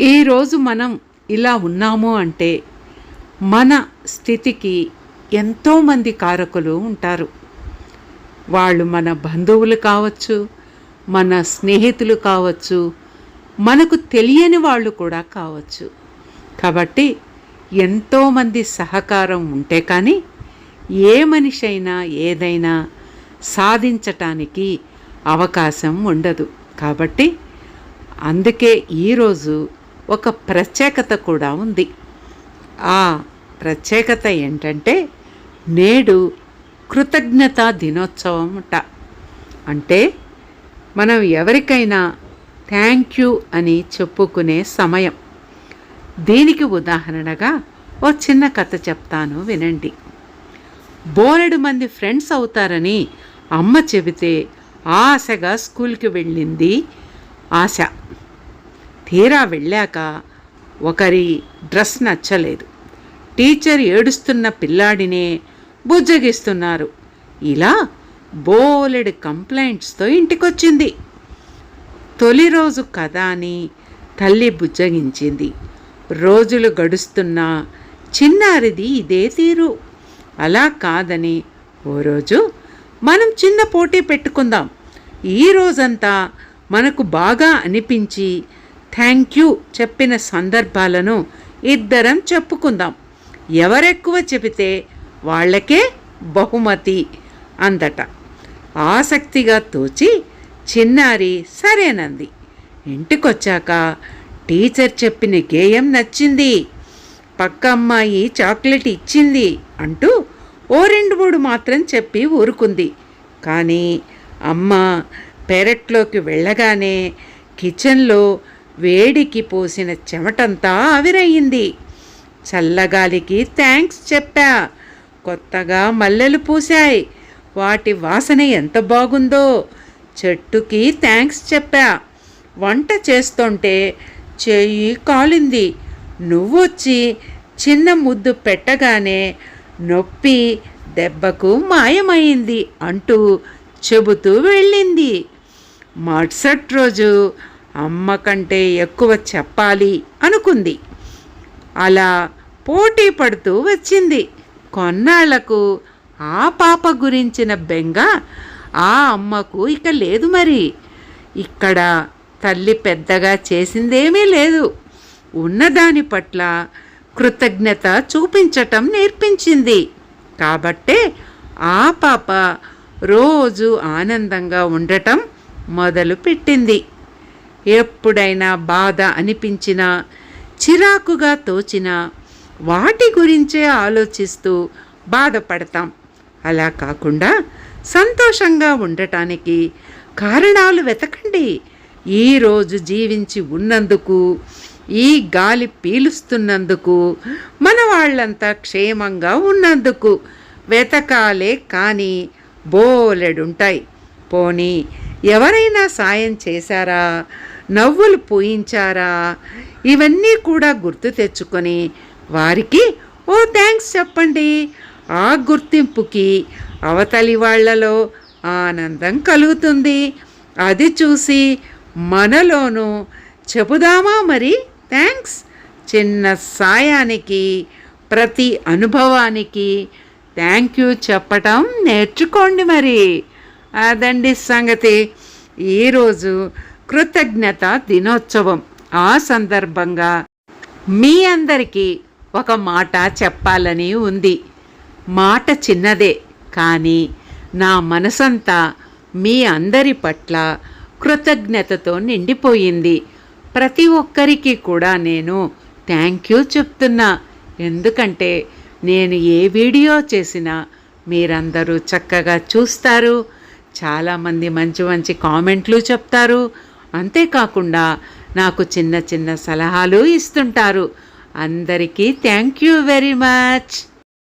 ఈరోజు మనం ఇలా ఉన్నాము అంటే మన స్థితికి ఎంతోమంది కారకులు ఉంటారు. వాళ్ళు మన బంధువులు కావచ్చు మన స్నేహితులు కావచ్చు మనకు తెలియని వాళ్ళు కూడా కావచ్చు. కాబట్టి ఎంతోమంది సహకారం ఉంటే కానీ ఏ మనిషి అయినా ఏదైనా సాధించటానికి అవకాశం ఉండదు. కాబట్టి అందుకే ఈరోజు ఒక ప్రత్యేకత కూడా ఉంది. ఆ ప్రత్యేకత ఏంటంటే నేడు కృతజ్ఞతా దినోత్సవం అట అంటే మనం ఎవరికైనా థ్యాంక్ యూ అని చెప్పుకునే సమయం. దీనికి ఉదాహరణగా ఓ చిన్న కథ చెప్తాను వినండి. బోలెడు మంది ఫ్రెండ్స్ అవుతారని అమ్మ చెబితే ఆశగా స్కూల్కి వెళ్ళింది ఆశ. తీరా వెళ్ళాక ఒకరి డ్రెస్ నచ్చలేదు. టీచర్ ఏడుస్తున్న పిల్లాడినే బుజ్జగిస్తున్నారు. ఇలా బోలెడు కంప్లైంట్స్తో ఇంటికొచ్చింది. తొలి రోజు కదా అని తల్లి బుజ్జగించింది. రోజులు గడుస్తున్నా చిన్నారిది ఇదే తీరు. అలా కాదని ఓ రోజు మనం చిన్న పోటీ పెట్టుకుందాం. ఈ రోజంతా మనకు బాగా అనిపించి థ్యాంక్ యూ చెప్పిన సందర్భాలను ఇద్దరం చెప్పుకుందాం. ఎవరెక్కువ చెబితే వాళ్ళకే బహుమతి అందట. ఆసక్తిగా తోచి చిన్నారి సరేనంది. ఇంటికొచ్చాక టీచర్ చెప్పిన గేయం నచ్చింది. పక్క అమ్మాయి చాక్లెట్ ఇచ్చింది అంటూ ఓ రెండు మూడు మాత్రం చెప్పి ఊరుకుంది. కానీ అమ్మ పెరట్లోకి వెళ్ళగానే కిచెన్లో వేడికి పోసిన చెమటంతా ఆవిరయ్యింది చల్లగాలికి థ్యాంక్స్ చెప్పా. కొత్తగా మల్లెలు పూశాయి. వాటి వాసన ఎంత బాగుందో చెట్టుకి థ్యాంక్స్ చెప్పా. వంట చేస్తుంటే చెయ్యి కాలింది. నువ్వొచ్చి చిన్న ముద్దు పెట్టగానే నొప్పి దెబ్బకు మాయమైంది అంటూ చెబుతూ వెళ్ళింది. మరుసటి రోజు అమ్మ కంటే ఎక్కువ చెప్పాలి అనుకుంది. అలా పోటీ పడుతూ వచ్చింది. కొన్నాళ్ళకు ఆ పాప గురించిన బెంగ ఆ అమ్మకు ఇక లేదు మరి. ఇక్కడ తల్లి పెద్దగా చేసిందేమీ లేదు. ఉన్నదాని పట్ల కృతజ్ఞత చూపించటం నేర్పించింది. కాబట్టే ఆ పాప రోజు ఆనందంగా ఉండటం మొదలుపెట్టింది. ఎప్పుడైనా బాధ అనిపించినా చిరాకుగా తోచినా వాటి గురించే ఆలోచిస్తూ బాధపడతాం. అలా కాకుండా సంతోషంగా ఉండటానికి కారణాలు వెతకండి. ఈరోజు జీవించి ఉన్నందుకు ఈ గాలి పీలుస్తున్నందుకు మన వాళ్ళంతా క్షేమంగా ఉన్నందుకు వెతకాలే కానీ బోలెడుంటాయి. పోనీ ఎవరైనా సాయం చేశారా? నవ్వులు పూయించారా? ఇవన్నీ కూడా గుర్తు తెచ్చుకొని వారికి ఓ థ్యాంక్స్ చెప్పండి. ఆ గుర్తింపుకి అవతలి వాళ్ళలో ఆనందం కలుగుతుంది. అది చూసి మనలోనూ చెబుదామా మరి? థ్యాంక్స్ చిన్న సాయానికి ప్రతి అనుభవానికి థ్యాంక్ యూ చెప్పటం నేర్చుకోండి మరి. అదండి సంగతి. ఈరోజు కృతజ్ఞత దినోత్సవం. ఆ సందర్భంగా మీ అందరికీ ఒక మాట చెప్పాలని ఉంది. మాట చిన్నదే కానీ నా మనసంతా మీ అందరి పట్ల కృతజ్ఞతతో నిండిపోయింది. ప్రతి ఒక్కరికి కూడా నేను థ్యాంక్ యూ చెప్తున్నా. ఎందుకంటే నేను ఏ వీడియో చేసినా మీరందరూ చక్కగా చూస్తారు. చాలామంది మంచి మంచి కామెంట్లు చెప్తారు. అంతేకాకుండా నాకు చిన్న చిన్న సలహాలు ఇస్తుంటారు. అందరికీ థ్యాంక్ యూ వెరీ మచ్.